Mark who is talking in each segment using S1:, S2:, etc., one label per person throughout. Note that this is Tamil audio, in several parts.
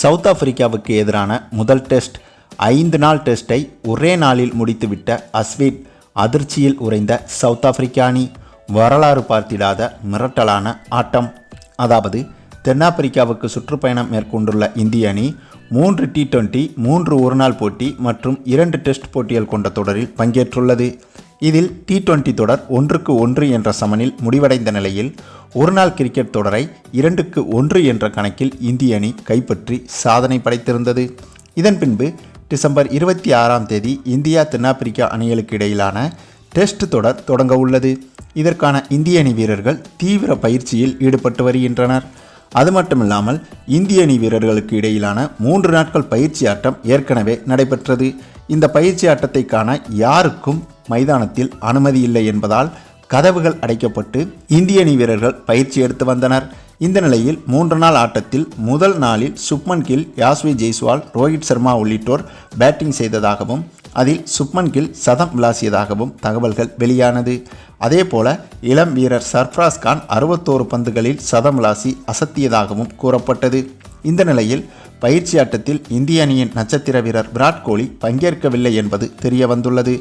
S1: சவுத் ஆப்பிரிக்காவுக்கு எதிரான முதல் டெஸ்ட் ஐந்து நாள் டெஸ்டை ஒரே நாளில் முடித்துவிட்ட அஸ்வின் அதிர்ச்சியில் உறைந்த சவுத் ஆப்பிரிக்க அணி வரலாறு பார்த்திடாத மிரட்டலான ஆட்டம். அதாவது தென்னாப்பிரிக்காவுக்கு சுற்றுப்பயணம் மேற்கொண்டுள்ள இந்திய அணி மூன்று டி டுவெண்ட்டி மூன்று ஒருநாள் போட்டி மற்றும் இரண்டு டெஸ்ட் போட்டிகள் கொண்ட தொடரில் பங்கேற்றுள்ளது. இதில் டி டுவெண்ட்டி தொடர் ஒன்றுக்கு ஒன்று என்ற சமனில் முடிவடைந்த நிலையில் ஒருநாள் கிரிக்கெட் தொடரை இரண்டுக்கு ஒன்று என்ற கணக்கில் இந்திய அணி கைப்பற்றி சாதனை படைத்திருந்தது. இதன் பின்பு டிசம்பர் இருபத்தி ஆறாம் தேதி இந்தியா தென்னாப்பிரிக்கா அணிகளுக்கு இடையிலான டெஸ்ட் தொடர் தொடங்க உள்ளது. இதற்கான இந்திய அணி வீரர்கள் தீவிர பயிற்சியில் ஈடுபட்டு வருகின்றனர். அது மட்டுமில்லாமல் இந்திய அணி வீரர்களுக்கு இடையிலான மூன்று நாட்கள் பயிற்சி ஆட்டம் ஏற்கனவே நடைபெற்றது. இந்த பயிற்சி ஆட்டத்தை காண யாருக்கும் மைதானத்தில் அனுமதி இல்லை என்பதால் கதவுகள் அடைக்கப்பட்டு இந்திய அணி வீரர்கள் பயிற்சி எடுத்து வந்தனர். இந்த நிலையில் மூன்று நாள் ஆட்டத்தில் முதல் நாளில் சுப்மன் கில் யாஸ்வி ஜெய்ஸ்வால் ரோஹித் சர்மா உள்ளிட்டோர் பேட்டிங் செய்ததாகவும் அதில் சுப்மன் கில் சதம் விளாசியதாகவும் தகவல்கள் வெளியானது. அதேபோல இளம் வீரர் சர்ஃப்ராஸ் கான் அறுபத்தோரு பந்துகளில் சதம் விளாசி அசத்தியதாகவும் கூறப்பட்டது. இந்த நிலையில் பயிற்சி ஆட்டத்தில் இந்திய அணியின் நட்சத்திர வீரர் விராட் கோலி பங்கேற்கவில்லை என்பது தெரிய வந்துள்ளது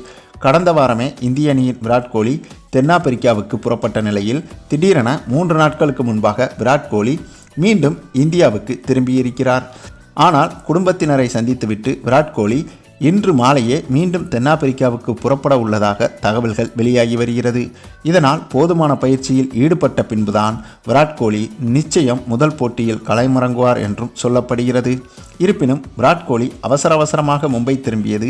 S1: கடந்த வாரமே இந்திய அணியின் விராட் கோலி தென்னாப்பிரிக்காவுக்கு புறப்பட்ட நிலையில் திடீரென மூன்று நாட்களுக்கு முன்பாக விராட் கோலி மீண்டும் இந்தியாவுக்கு திரும்பியிருக்கிறார். ஆனால் குடும்பத்தினரை சந்தித்துவிட்டு விராட் கோலி இன்று மாலையே மீண்டும் தென்னாப்பிரிக்காவுக்கு புறப்பட உள்ளதாக தகவல்கள் வெளியாகி வருகிறது. இதனால் போதுமான பயிற்சியில் ஈடுபட்ட பின்புதான் விராட் கோலி நிச்சயம் முதல் போட்டியில் கலைமறங்குவார் என்றும் சொல்லப்படுகிறது. இருப்பினும் விராட் கோலி அவசர அவசரமாக மும்பை திரும்பியது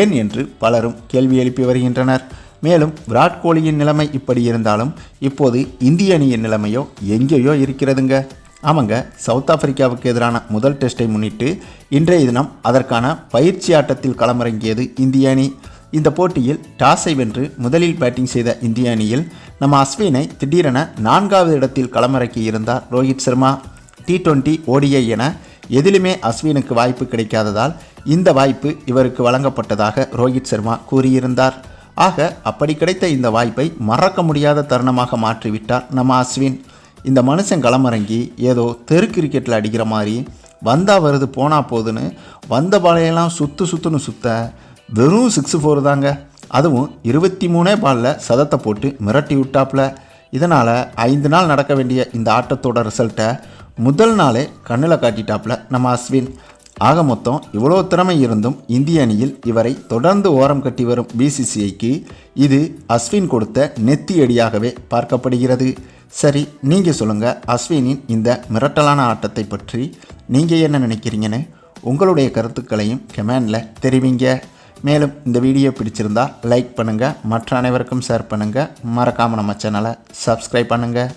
S1: ஏன் என்று பலரும் கேள்வி எழுப்பி வருகின்றனர். மேலும் விராட் கோலியின் நிலைமை இப்படி இருந்தாலும் இப்போது இந்திய அணியின் நிலைமையோ எங்கேயோ இருக்கிறதுங்க. ஆமாங்க சவுத் ஆப்பிரிக்காவுக்கு எதிரான முதல் டெஸ்ட்டை முன்னிட்டு இன்றைய தினம் அதற்கான பயிற்சி ஆட்டத்தில் களமிறங்கியது இந்திய அணி. இந்த போட்டியில் டாஸை வென்று முதலில் பேட்டிங் செய்த இந்திய அணியில் நம்ம அஸ்வினை திடீரென நான்காவது இடத்தில் களமிறக்கி இருந்தார் Rohit Sharma. T twenty ODI என எதிலுமே அஸ்வினுக்கு வாய்ப்பு கிடைக்காததால் இந்த வாய்ப்பு இவருக்கு வழங்கப்பட்டதாக ரோஹித் சர்மா கூறியிருந்தார். ஆக அப்படி கிடைத்த இந்த வாய்ப்பை மறக்க முடியாத தருணமாக மாற்றிவிட்டார் நம்ம அஸ்வின். இந்த மனுஷன் களமிறங்கி ஏதோ தெரு கிரிக்கெட்டில் அடிக்கிற மாதிரி வந்தால் வருது போனால் போதுன்னு வந்த பாலையெல்லாம் சுற்று சுற்றுன்னு சுத்த வெறும் சிக்ஸ் ஃபோர் தாங்க. அதுவும் இருபத்தி மூணே பாலில் சதத்தை போட்டு மிரட்டி விட்டாப்புல இதனால் ஐந்து நாள் நடக்க வேண்டிய இந்த ஆட்டத்தோட ரிசல்ட்டை முதல் நாளே கண்ணில் காட்டிட்டாப்புல நம்ம அஸ்வின். ஆக மொத்தம் இவ்வளோ திறமை இருந்தும் இந்திய அணியில் இவரை தொடர்ந்து ஓரம் கட்டி வரும் பிசிசிஐக்கு இது அஸ்வின் கொடுத்த நெத்தியடியாகவே பார்க்கப்படுகிறது. சரி நீங்கள் சொல்லுங்கள் அஸ்வினின் இந்த மிரட்டலான ஆட்டத்தை பற்றி நீங்கள் என்ன நினைக்கிறீங்கன்னு? உங்களுடைய கருத்துக்களையும் கமெண்டில் தெரிவிங்க. மேலும் இந்த வீடியோ பிடிச்சிருந்தா லைக் பண்ணுங்கள் மற்ற அனைவருக்கும் ஷேர் பண்ணுங்கள் மறக்காமல் நம்ம சேனலை சப்ஸ்கிரைப் பண்ணுங்கள்